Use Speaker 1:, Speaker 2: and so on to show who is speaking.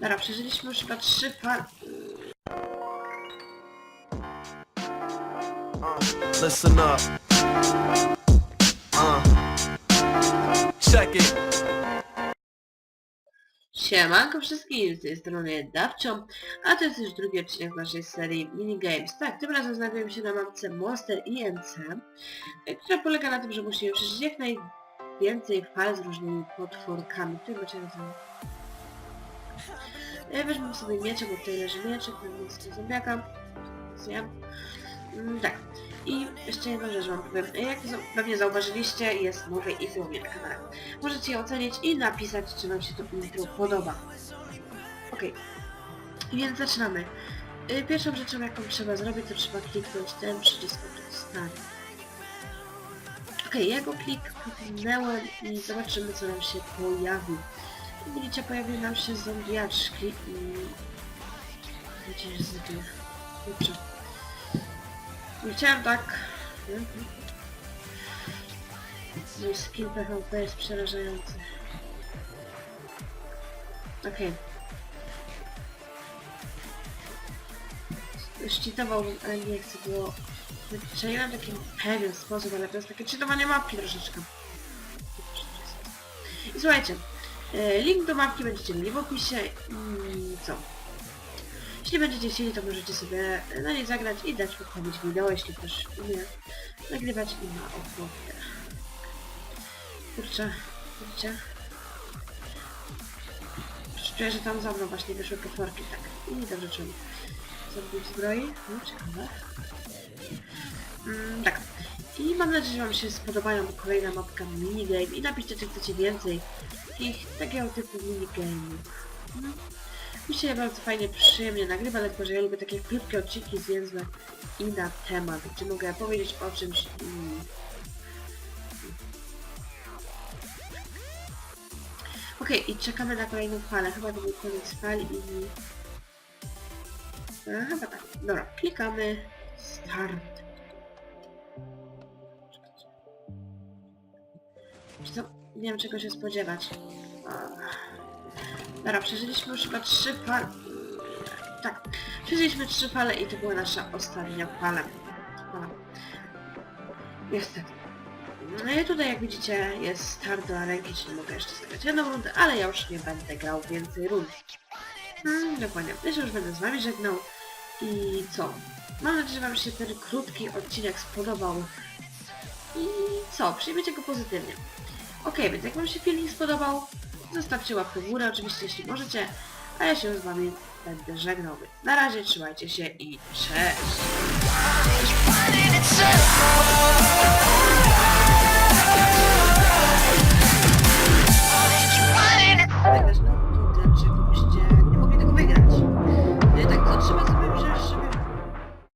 Speaker 1: Dobra, przeżyliśmy już chyba trzy par...
Speaker 2: Listen up. Uh. Check it.
Speaker 1: Siemanko wszystkim, z tej strony Dawcio, a to jest już drugi odcinek naszej serii Minigames. Tak, tym razem znajdujemy się na mapce Monster INC, która polega na tym, że musimy przeżyć jak najwięcej fal z różnymi potworkami, które macie razem. E, Weźmy sobie miecze, bo tutaj leży mieczek, ten jest zombiaka. Zjem. Mm, Tak. I jeszcze jedną rzecz wam powiem. Jak za- pewnie zauważyliście, jest nowy u mnie na kanale. Możecie je ocenić i napisać, czy wam się to intro podoba. Okej. Więc zaczynamy. Y, Pierwszą rzeczą, jaką trzeba zrobić, to trzeba kliknąć ten przycisk od start. Okej, ja go kliknęłem i zobaczymy, co nam się pojawi. Widzicie, pojawiły nam się zombiaczki i... Wiecie, że zwykle. Dobrze. Nie chciałem tak... Mój skill PvP jest przerażający. Okej. Szczytowałbym, ale nie chcę było... Wyczaiłem w taki pewien sposób, ale to jest takie czytowanie mapki troszeczkę. I słuchajcie, link do mapki będziecie mieli w opisie i co? Jeśli będziecie chcieli, to możecie sobie na niej zagrać i dać poprawić wideo, jeśli też umie nagrywać i ma ochotę. Kurczę, widzicie? Czuję, że tam za mną właśnie wyszły potworki, tak. I dobrze czuję. Zrobić zbroi? No, ciekawe. Mm, tak. I mam nadzieję, że Wam się spodobają kolejna mapka minigame i napiszcie, czy chcecie więcej ich takiego typu minigame'ów. Mm. Mi się bardzo fajnie, przyjemnie nagrywa, dlatego że ja lubię takie krótkie odcinki zwięzłe i na temat, gdzie mogę powiedzieć o czymś i... Okej, i czekamy na kolejną falę. Chyba to był koniec fali i... A, chyba tak. Dobra, klikamy. Start. Czy to... Nie wiem czego się spodziewać. Dobra, przeżyliśmy już chyba trzy fale. Tak, przeżyliśmy trzy fale i to była nasza ostatnia. Fala. Niestety. No i tutaj jak widzicie jest start do ręki, czyli mogę jeszcze zagrać jedną rundę, ale ja już nie będę grał więcej rund. Hmm, dokładnie. Ja się już będę z wami żegnał. I co? Mam nadzieję, że wam się ten krótki odcinek spodobał. I co? Przyjmiecie go pozytywnie. Okej, więc jak wam się filmik spodobał, zostawcie łapkę w górę oczywiście, jeśli możecie. A ja się z wami będę żegnał. Na razie, trzymajcie się i cześć!